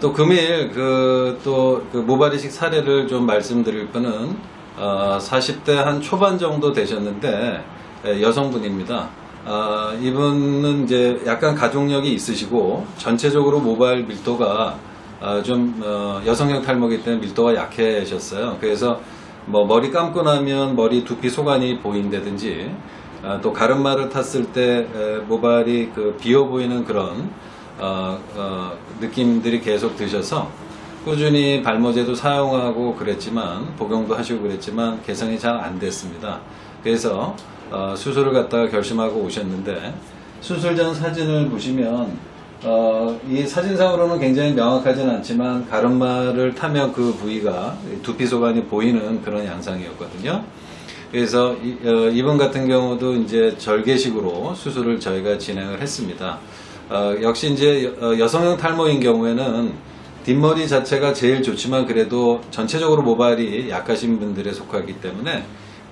또 금일 그또그 모발이식 사례를 좀 말씀드릴 분은 어, 40대 한 초반 정도 되셨는데 예, 여성분입니다. 아, 이분은 이제 약간 가족력이 있으시고 전체적으로 모발 밀도가 아, 좀 어, 여성형 탈모기 때문에 밀도가 약해졌어요. 그래서 뭐 머리 감고 나면 머리 두피 소관이 보인다든지 아, 또 가르마를 탔을 때 에, 모발이 그 비어 보이는 그런 어, 어, 느낌들이 계속 드셔서 꾸준히 발모제도 사용하고 그랬지만 복용도 하시고 그랬지만 개선이 잘 안 됐습니다. 그래서 어, 수술을 갖다가 결심하고 오셨는데 수술 전 사진을 보시면 어, 이 사진상으로는 굉장히 명확하진 않지만 가르마를 타면 그 부위가 두피 소관이 보이는 그런 양상이었거든요. 그래서 이, 어, 이분 같은 경우도 이제 절개식으로 수술을 저희가 진행을 했습니다. 어, 역시 이제 여- 어, 여성형 탈모인 경우에는 뒷머리 자체가 제일 좋지만 그래도 전체적으로 모발이 약하신 분들에 속하기 때문에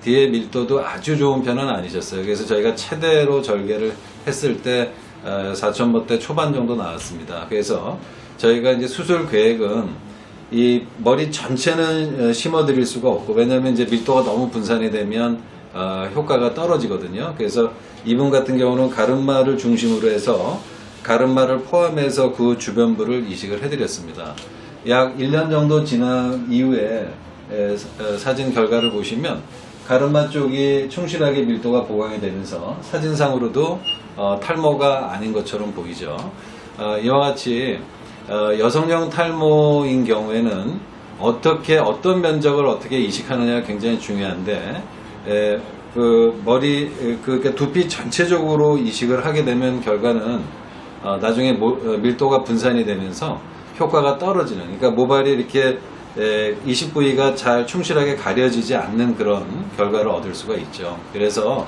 뒤에 밀도도 아주 좋은 편은 아니셨어요. 그래서 저희가 최대로 절개를 했을 때 4,000보대 초반 정도 나왔습니다. 그래서 저희가 이제 수술 계획은 이 머리 전체는 어, 심어 드릴 수가 없고 왜냐하면 이제 밀도가 너무 분산이 되면 어, 효과가 떨어지거든요. 그래서 이분 같은 경우는 가르마를 중심으로 해서 가르마를 포함해서 그 주변부를 이식을 해드렸습니다. 약 1년 정도 지난 이후에 사진 결과를 보시면 가르마 쪽이 충실하게 밀도가 보강이 되면서 사진상으로도 어, 탈모가 아닌 것처럼 보이죠. 어, 이와 같이 어, 여성형 탈모인 경우에는 어떻게 어떤 면적을 어떻게 이식하느냐가 굉장히 중요한데 에, 그 머리 에, 그 그러니까 두피 전체적으로 이식을 하게 되면 결과는 어, 나중에 모- 어, 밀도가 분산이 되면서 효과가 떨어지는 그러니까 모발이 이렇게 에, 이식 부위가 잘 충실하게 가려지지 않는 그런 결과를 얻을 수가 있죠. 그래서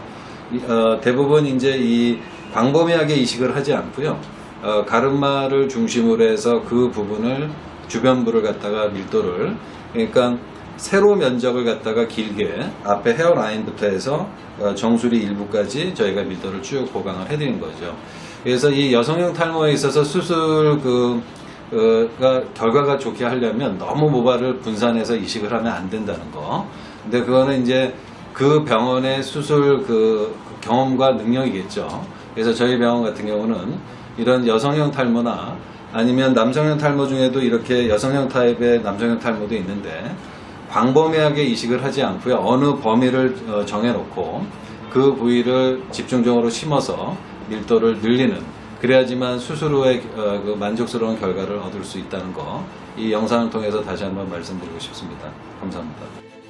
이- 어, 대부분 이제 이 광범위하게 이식을 하지 않고요. 어, 가르마를 중심으로 해서 그 부분을 주변부를 갖다가 밀도를 그러니까 세로 면적을 갖다가 길게 앞에 헤어라인부터 해서 어, 정수리 일부까지 저희가 밀도를 쭉 보강을 해드린 거죠. 그래서 이 여성형 탈모에 있어서 수술 그가 결과가 좋게 하려면 너무 모발을 분산해서 이식을 하면 안 된다는 거. 근데 그거는 이제 그 병원의 수술 그 경험과 능력이겠죠. 그래서 저희 병원 같은 경우는 이런 여성형 탈모나 아니면 남성형 탈모 중에도 이렇게 여성형 타입의 남성형 탈모도 있는데 광범위하게 이식을 하지 않고요. 어느 범위를 어, 정해놓고 그 부위를 집중적으로 심어서 밀도를 늘리는 그래야지만 후에 어, 그 만족스러운 결과를 얻을 수 있다는 거 이 영상을 통해서 다시 한번 말씀드리고 싶습니다. 감사합니다.